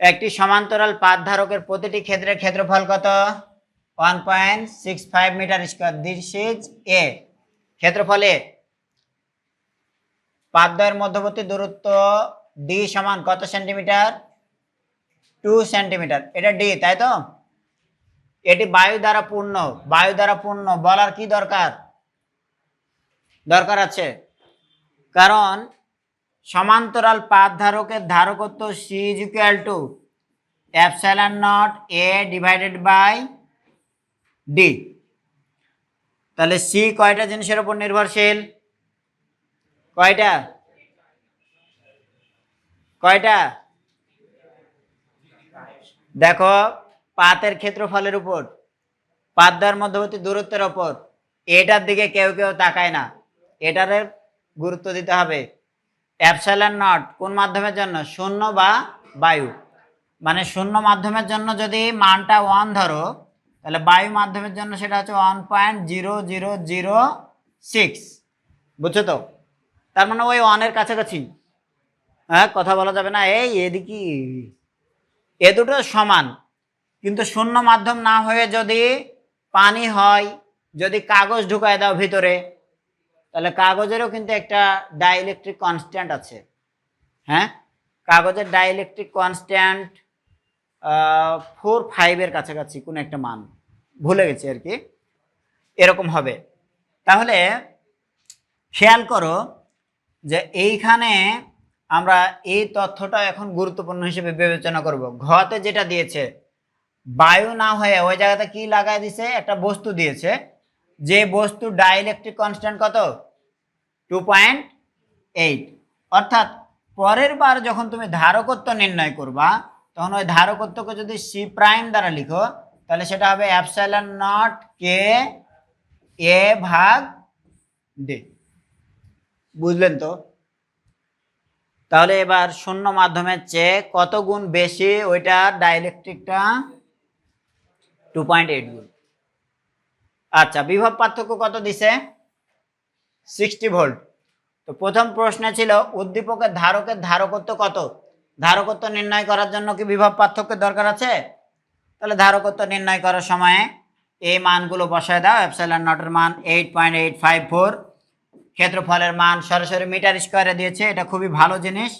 একটি সমান্তরাল পাত ধারকের প্রতিটি ক্ষেত্রের ক্ষেত্রফল কত? One point six five metre square this is A ক্ষেত্রফলে পাতদ্বয়ের মধ্যবর্তী দূরত্ব ডি সমান কত সেন্টিমিটার টু সেন্টিমিটার এটা ডি তাই তো? এটি বায়ু দ্বারা পূর্ণ। বায়ু দ্বারা পূর্ণ বলার কি দরকার? দরকার আছে। কারণ সমান্তরাল পাত ধারকের ধারকত্ব C is equal to epsilon nought A divided by D তাহলে সি কয়টা জিনিসের উপর নির্ভরশীল? কয়টা? কয়টা? দেখো, পাতের ক্ষেত্রফলের উপর পাতদার মধ্যবর্তী দূরত্বের ওপর এটার দিকে কেউ কেউ তাকায় না। এটারে গুরুত্ব দিতে হবে। অ্যাপসাইলন নট কোন মাধ্যমের জন্য? শূন্য বা বায়ু। মানে শূন্য মাধ্যমের জন্য যদি মানটা ওয়ান ধরো, তাহলে বায়ু মাধ্যমের জন্য সেটা হচ্ছে one point zero zero zero six বুঝছ তো? তার মানে ওই ওয়ানের কাছাকাছি। হ্যাঁ কথা বলা যাবে না। এই, এদিকে। এ দুটো সমান। কিন্তু শূন্য মাধ্যম না হয়ে যদি পানি হয়, যদি কাগজ ঢুকায় দাও ভিতরে তাহলে কাগজেরও কিন্তু একটা ডাইইলেকট্রিক কনস্ট্যান্ট আছে। হ্যাঁ? কাগজের ডাইইলেকট্রিক কনস্ট্যান্ট ফোর ফাইভের কাছাকাছি কোনো একটা মান। ভুলে গেছি আর কি। এরকম হবে। তাহলে খেয়াল করো যে এইখানে আমরা এই তথ্যটা এখন গুরুত্বপূর্ণ হিসেবে বিবেচনা করব। ঘতে যেটা দিয়েছে, বায়ু না হয়ে ওই জায়গাতে কি লাগাই দিছে? একটা বস্তু দিয়েছে। যে বস্তু ডাইলেকট্রিক কনস্ট্যান্ট কত? টু পয়েন্ট এইট অর্থাৎ পরের বার যখন তুমি ধারকত্ব নির্ণয় করবা, তখন ওই ধারকত্বকে যদি সি প্রাইম দ্বারা লিখো, তাহলে সেটা হবে অ্যাপসাইলন নট কে এ ভাগ ডি বুঝলেন তো? তাহলে এবার শূন্য মাধ্যমের চেয়ে কত গুণ বেশি ওইটা ডাইলেকট্রিকটা টু পয়েন্ট এইট গুণ। আচ্ছা বিভব পার্থক্য কত দিছে? Sixty volt. তো প্রথম প্রশ্নে ছিল, উদ্দীপকের ধারকের ধারকত্ব কত? ধারকত্ব নির্ণয় করার জন্য কি বিভব পার্থক্যের দরকার আছে? তাহলে ধারকত্ব নির্ণয় করার সময় এই মানগুলো বসায় দাও অ্যাপসাইলন নটের মান eight point eight five four. ক্ষেত্রফলের মান সরাসরি মিটার স্কোয়ারে দিয়েছে, এটা খুবই ভালো জিনিস।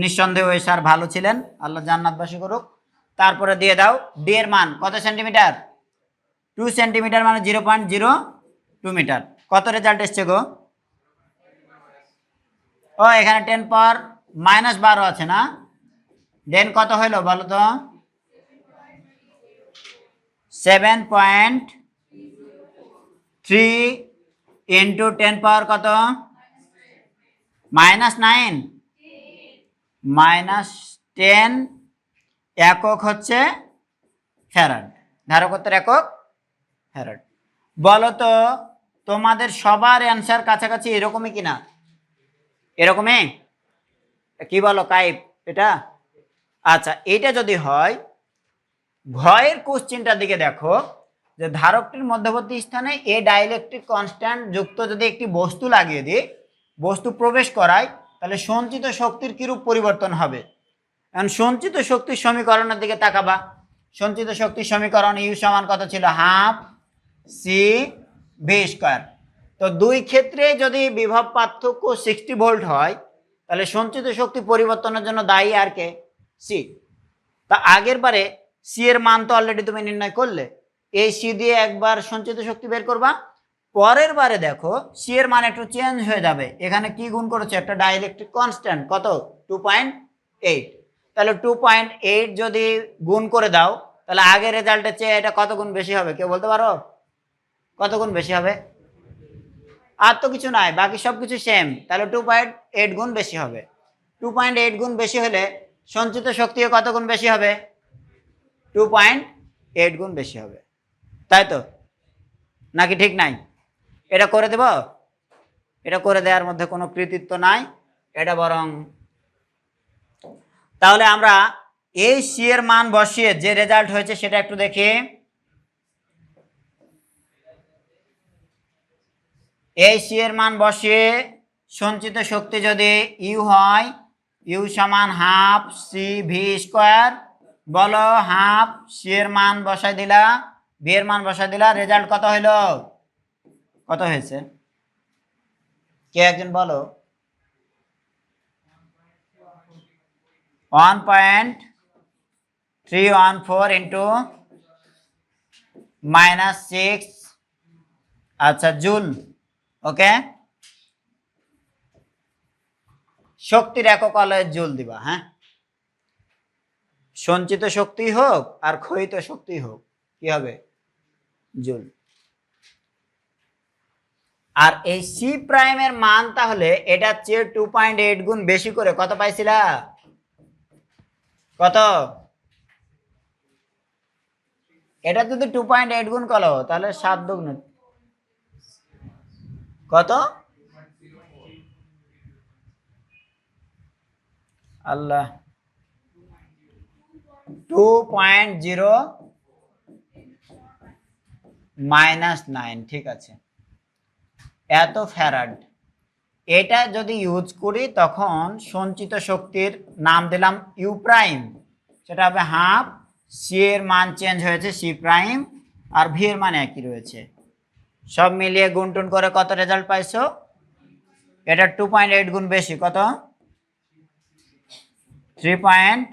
নিঃসন্দেহে ওই স্যার ভালো ছিলেন, আল্লাহ জান্নাতবাসী করুক। তারপরে দিয়ে দাও ডি এর মান কত সেন্টিমিটার? টু সেন্টিমিটার মানে zero point zero two metre কত রেজাল্ট এসছে গো? ও, এখানে টেন পাওয়ার মাইনাস বারো আছে না? দেন কত হইল বলো তো? Seven point three into ten power কত? মাইনাস নাইন মাইনাস টেন একক হচ্ছে ফ্যারাড ধারকত্বের একক ফ্যারাড বলো তো তোমাদের সবার অ্যান্সার কাছাকাছি এরকমই কিনা? এরকমই? কি বলো কাইপ এটা? আচ্ছা এটা যদি হয় ঘয়ের কোশ্চিনটার দিকে দেখো, যে ধারকটির মধ্যবর্তী স্থানে এ ডাইলেকট্রিক কনস্ট্যান্ট যুক্ত যদি একটি বস্তু লাগিয়ে দিই, বস্তু প্রবেশ করায়, তাহলে সঞ্চিত শক্তির কিরূপ পরিবর্তন হবে? এখন সঞ্চিত শক্তির সমীকরণের দিকে তাকাবা। সঞ্চিত শক্তির সমীকরণ ইউ সমান কত ছিল? Half C V square. তো দুই ক্ষেত্রে যদি বিভব পার্থক্য সিক্সটি ভোল্ট হয়, তাহলে সঞ্চিত শক্তি পরিবর্তনের জন্য দায়ী আর কে? সি তা আগের বারে সি এর মান তো অলরেডি তুমি নির্ণয় করলে। এই সি দিয়ে একবার সঞ্চিত শক্তি বের করবা। পরের বারে দেখো সি এর মান একটু চেঞ্জ হয়ে যাবে। এখানে কি গুণ করেছে? একটা ডাইলেকট্রিক কনস্ট্যান্ট কত? টু পয়েন্ট এইট তাহলে টু পয়েন্ট এইট যদি গুণ করে দাও, তাহলে আগের রেজাল্টের চেয়ে এটা কত গুণ বেশি হবে? কেউ বলতে পারো? কত গুণ বেশি হবে? আর তো কিছু নাই, বাকি সব কিছু সেম তাহলে টু পয়েন্ট এইট গুণ বেশি হবে। টু পয়েন্ট এইট গুণ বেশি হলে সঞ্চিত শক্তিও কত গুণ বেশি হবে? টু পয়েন্ট এইট গুণ বেশি হবে। তাই তো? নাকি ঠিক নাই? এটা করে দেব? এটা করে দেওয়ার মধ্যে কোনো কৃতিত্ব নাই। এটা বরং তাহলে আমরা এই সি এর মান বসিয়ে যে রেজাল্ট হয়েছে সেটা একটু দেখি। এই সি এর মান বসিয়ে সঞ্চিত শক্তি যদি ইউ হয় ইউ সমান হাফ সি ভি স্কোয়ার বলো হাফ সি এর মান বসাই দিলা ভি এর মান বসাই দিলা রেজাল্ট কত হইল? কত হয়েছে? কে একজন বলো? One point three one four into minus six আচ্ছা জুল। ওকে? শক্তির একক অলয়ের জুল দিবা হ্যাঁ? সঞ্চিত শক্তি হোক আর ক্ষয়িত শক্তি হোক, কি হবে? আর এই সি প্রাইমের মান তাহলে এটা চেয়ে টু পয়েন্ট এইট গুণ বেশি করে কত পাইছিলা? কত? এটা যদি টু পয়েন্ট এইট গুণ করো, তাহলে সাত দুগুণ কত? আল্লাহ। Two point zero minus nine ঠিক আছে। এত ফ্যারাড এটা যদি ইউজ করি, তখন সঞ্চিত শক্তির নাম দিলাম ইউ প্রাইম সেটা হবে হাফ সি এর মান চেঞ্জ হয়েছে সি প্রাইম আর ভি এর মান একই রয়েছে। সব মিলিয়ে গুণটুন করে কত রেজাল্ট পাইছো? এটা টু পয়েন্ট এইট গুণ বেশি, কত? Three point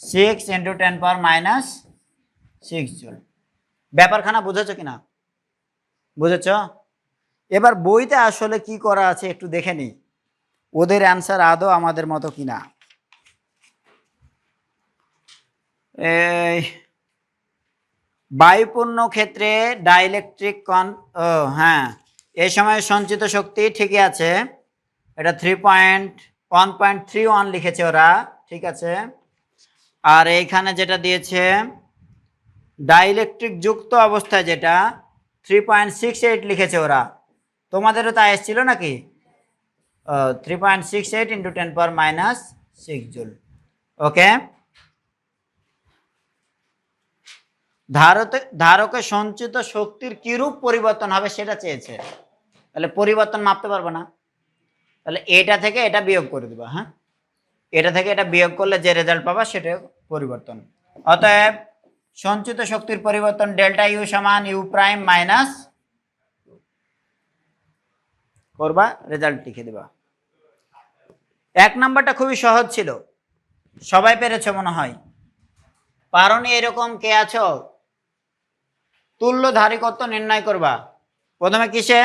six into ten power minus six joule. ব্যাপারখানা বুঝেছ কিনা? বুঝেছ? এবার বইতে আসলে কি করা আছে একটু দেখে নিই। ওদের অ্যান্সার আদৌ আমাদের মতো কিনা? এই বায়ুপূর্ণ ক্ষেত্রে ডাইলেকট্রিক কন ও হ্যাঁ এই সময় সঞ্চিত শক্তি ঠিকই আছে। এটা three point one point three one লিখেছে ওরা, ঠিক আছে। আর এইখানে যেটা দিয়েছে ডাইলেকট্রিক যুক্ত অবস্থায় যেটা থ্রি পয়েন্ট সিক্স এইট লিখেছে ওরা। তোমাদেরও তা এসেছিল নাকি? Three point six eight into ten power minus six joule okay ধারতে, ধারকে সঞ্চিত শক্তির কিরূপ পরিবর্তন হবে সেটা চেয়েছে। তাহলে পরিবর্তন মাপতে পারব না। তাহলে এটা থেকে এটা বিয়োগ করে দিবা হ্যাঁ? এটা থেকে এটা বিয়োগ করলে যে রেজাল্ট পাবা সেটা পরিবর্তন। অতএব সঞ্চিত শক্তির পরিবর্তন ডেল্টা ইউ সমান ইউ প্রাইম মাইনাস করবা রেজাল্ট লিখে দিবা। এক নাম্বারটা খুবই সহজ ছিল। সবাই পেরেছ মনে হয়? পারনি এরকম কে আছো? তুল্য ধারিকত্ব নির্ণয় করবা। প্রথমে কিসে?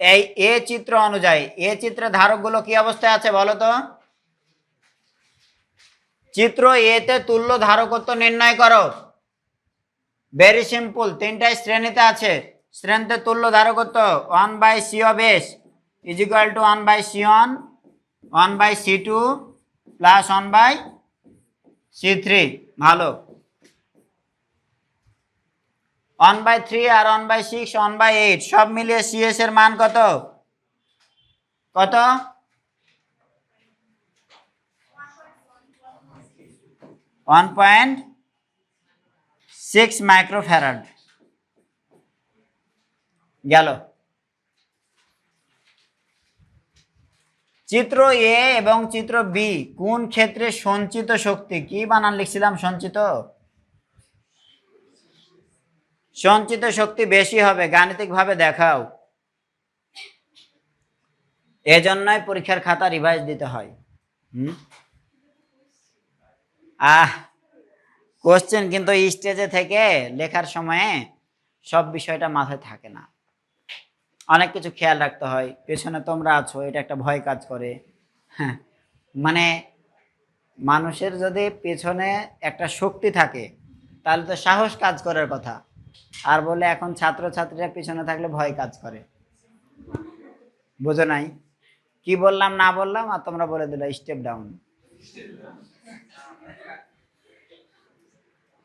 এই এ চিত্র অনুযায়ী। এ চিত্রে ধারকগুলো কি অবস্থায় আছে বলো তো? চিত্র এতে তুল্য ধারকত্ব নির্ণয় করো। ভেরি সিম্পল তিনটাই শ্রেণীতে আছে। শ্রেণীতে তুল্য ধারকত্ব one by C of S is equal to one by C one one by C two plus one by C three ভালো। One by three R one by six one by eight সব মিলিয়ে CS এর মান কত? কত? One point six microfarad গেল। চিত্র এ এবং চিত্র বি কোন ক্ষেত্রে সঞ্চিত শক্তি? কি বানান লিখছিলাম সঞ্চিত? সঞ্চিত শক্তি বেশি হবে, গাণিতিকভাবে দেখাও। এজন্যই পরীক্ষার খাতা রিভাইজ দিতে হয়। হুম? আহ কোশ্চেন কিন্তু স্টেজে থেকে লেখার সময়ে সব বিষয়টা মাথায় থাকে না। অনেক কিছু খেয়াল রাখতে হয়, পেছনে তোমরা আছো, এটা একটা ভয় কাজ করে। হ্যাঁ মানে মানুষের যদি পেছনে একটা শক্তি থাকে, তাহলে তো সাহস কাজ করার কথা। আর বলে এখন ছাত্রছাত্রীরা পিছনে থাকলে ভয় কাজ করে। বুঝো নাই? কি বললাম, না বললাম, আর তোমরা বলে দিলে স্টেপ ডাউন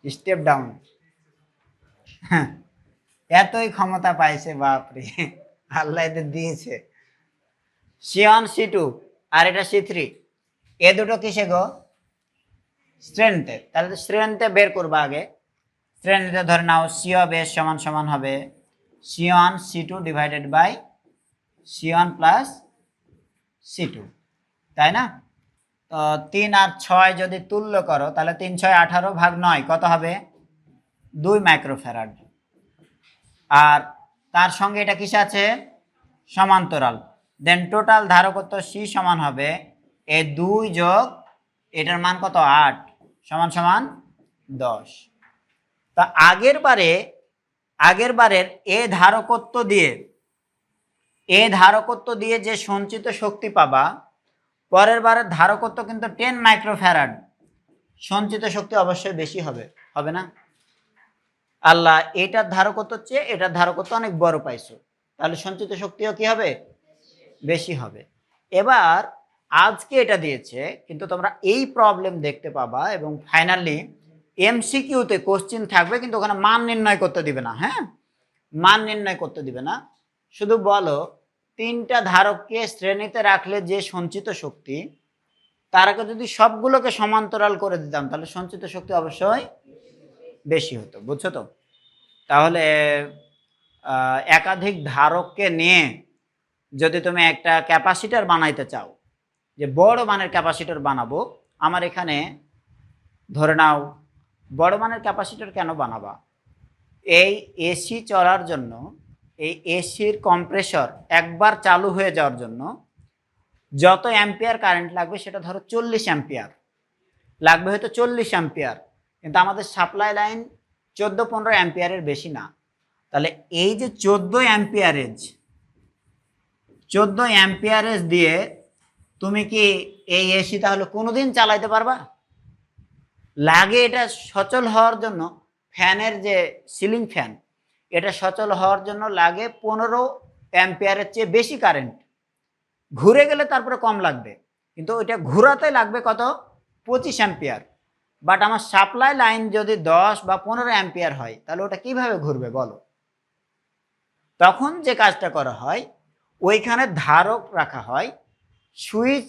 স্টেপ ডাউন এতই ক্ষমতা পাইছে, বাপরে, আল্লাহ এদের দিয়েছে। সি ওয়ান, সি টু, আর এটা সি থ্রি। এ দুটো কিসে গো? স্ট্রেংথে তাহলে তো স্ট্রেংথে বের করব আগে। শ্রেণীতে ধরে নাও সি অফ এস সমান সমান হবে C one C two divided by C one plus C two তাই না? তো তিন আর ছয় যদি তুল্য করো, তাহলে তিন, ছয়, আঠারো ভাগ নয়, কত হবে? দুই মাইক্রোফ্যারাড আর তার সঙ্গে এটা কিসে আছে? সমান্তরাল। দেন টোটাল ধারকত্ব সি সমান হবে, এ দুই যোগ, এটার মান কত? আট, সমান সমান দশ। তা আগের বারে, আগের বারের এ ধারকত্ব দিয়ে, এ ধারকত্ব দিয়ে যে সঞ্চিত শক্তি পাবা, পরের বারের ধারকত্ব কিন্তু টেন মাইক্রোফ্যারাড সঞ্চিত শক্তি অবশ্যই বেশি হবে হবে না? আল্লাহ এটার ধারকত্ব চেয়ে এটার ধারকত্ব অনেক বড় পাইছো। তাহলে সঞ্চিত শক্তিও কি হবে? বেশি হবে। এবার আজকে এটা দিয়েছে, কিন্তু তোমরা এই প্রবলেম দেখতে পাবা এবং ফাইনালি এমসিকিউতে কোশ্চিন থাকবে, কিন্তু ওখানে মান নির্ণয় করতে দিবে না হ্যাঁ? মান নির্ণয় করতে দিবে না। শুধু বলো, তিনটা ধারককে শ্রেণীতে রাখলে যে সঞ্চিত শক্তি, তারাকে যদি সবগুলোকে সমান্তরাল করে দিতাম, তাহলে সঞ্চিত শক্তি অবশ্যই বেশি হতো, বুঝছ তো? তাহলে একাধিক ধারককে নিয়ে যদি তুমি একটা ক্যাপাসিটার বানাইতে চাও, যে বড় মানের ক্যাপাসিটার বানাবো, আমার এখানে ধরে নাও বড় মানের ক্যাপাসিটার কেন বানাবা? এই এসি চলার জন্য, এই এসির কম্প্রেসর একবার চালু হয়ে যাওয়ার জন্য যত অ্যাম্পিয়ার কারেন্ট লাগবে সেটা ধরো চল্লিশ অ্যাম্পিয়ার লাগবে হয়তো চল্লিশ অ্যাম্পিয়ার কিন্তু আমাদের সাপ্লাই লাইন চোদ্দ পনেরো অ্যাম্পিয়ারের বেশি না। তাহলে এই যে চোদ্দ অ্যাম্পিয়ারেজ চোদ্দ অ্যাম্পিয়ারেজ দিয়ে তুমি কি এই এসি তাহলে কোনোদিন চালাইতে পারবা? লাগে এটা সচল হওয়ার জন্য ফ্যানের যে সিলিং ফ্যান, এটা সচল হওয়ার জন্য লাগে পনেরো অ্যাম্পিয়ারের চেয়ে বেশি কারেন্ট। ঘুরে গেলে তারপরে কম লাগবে, কিন্তু ওইটা ঘোরাতে লাগবে কত? পঁচিশ অ্যাম্পিয়ার। বাট আমার সাপ্লাই লাইন যদি দশ বা পনেরো অ্যাম্পিয়ার হয়, তাহলে ওটা কীভাবে ঘুরবে বলো? তখন যে কাজটা করা হয়, ওইখানে ধারক রাখা হয়, সুইচ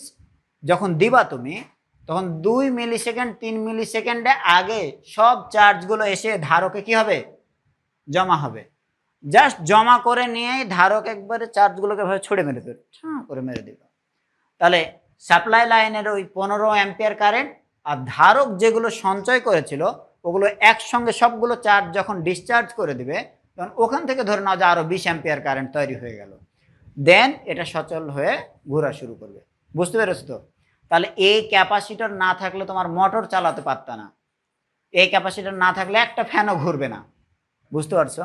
যখন দিবা তুমি তখন দুই মিলি সেকেন্ড তিন মিলি সেকেন্ডে আগে সব চার্জগুলো এসে ধারকে কি হবে? জমা হবে। জাস্ট জমা করে নিয়েই ধারক একবারে চার্জগুলোকে ভাবে ছুড়ে মেরে দেবে ঠাঁ করে মেরে দিল। তাহলে সাপ্লাই লাইনের ওই পনেরো অ্যাম্পিয়ার কারেন্ট আর ধারক যেগুলো সঞ্চয় করেছিল, ওগুলো একসঙ্গে সবগুলো চার্জ যখন ডিসচার্জ করে দিবে, তখন ওখান থেকে ধরে নাও যে আরও বিশ অ্যাম্পিয়ার কারেন্ট তৈরি হয়ে গেল। দেন এটা সচল হয়ে ঘোরা শুরু করবে। বুঝতে পেরেছ তো? তাহলে এই ক্যাপাসিটর না থাকলে তোমার মোটর চালাতে পারতা না। এই ক্যাপাসিটর না থাকলে একটা ফ্যানও ঘুরবে না। বুঝতে পারছ?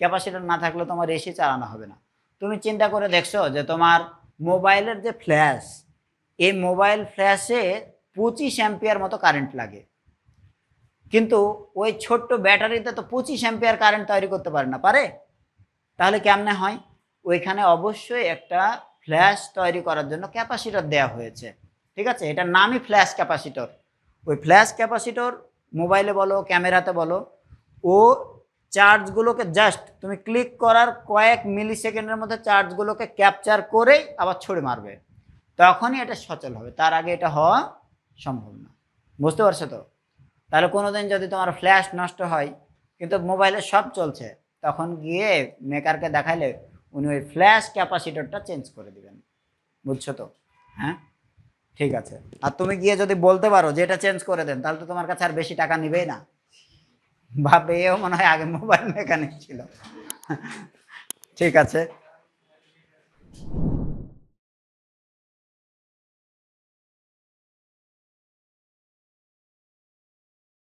ক্যাপাসিটর না থাকলে তোমার এসি চালানো হবে না। তুমি চিন্তা করে দেখছ যে তোমার মোবাইলের যে ফ্ল্যাশ এই মোবাইল ফ্ল্যাশে পঁচিশ অ্যাম্পিয়ার মতো কারেন্ট লাগে। কিন্তু ওই ছোট্ট ব্যাটারিতে তো পঁচিশ অ্যাম্পিয়ার কারেন্ট তৈরি করতে পারে না, পারে? তাহলে কেমনে হয়? ওইখানে অবশ্যই একটা ফ্ল্যাশ তৈরি করার জন্য ক্যাপাসিটর দেওয়া হয়েছে। ঠিক আছে? এটার নামই ফ্ল্যাশ ক্যাপাসিটর ওই ফ্ল্যাশ ক্যাপাসিটর মোবাইলে বলো ক্যামেরাতে বলো, ও চার্জগুলোকে জাস্ট তুমি ক্লিক করার কয়েক মিলি সেকেন্ডের মধ্যে চার্জগুলোকে ক্যাপচার করেই আবার ছড়ে মারবে। তখনই এটা সচল হবে। তার আগে এটা হওয়া সম্ভব না। বুঝতে পারছ তো? তাহলে কোনোদিন যদি তোমার ফ্ল্যাশ নষ্ট হয়, কিন্তু মোবাইলে সব চলছে, তখন গিয়ে মেকারকে দেখাইলে উনি ওই ফ্ল্যাশ ক্যাপাসিটরটা চেঞ্জ করে দিবেন। বুঝছ তো? হ্যাঁ? ঠিক আছে। আর তুমি গিয়ে যদি বলতে পারো যে এটা চেঞ্জ করে দেন, তাহলে তো তোমার কাছে আর বেশি টাকা নিবেই না। ভাবে এও মনে হয় আগে মোবাইল মেকানিক ছিল। ঠিক আছে।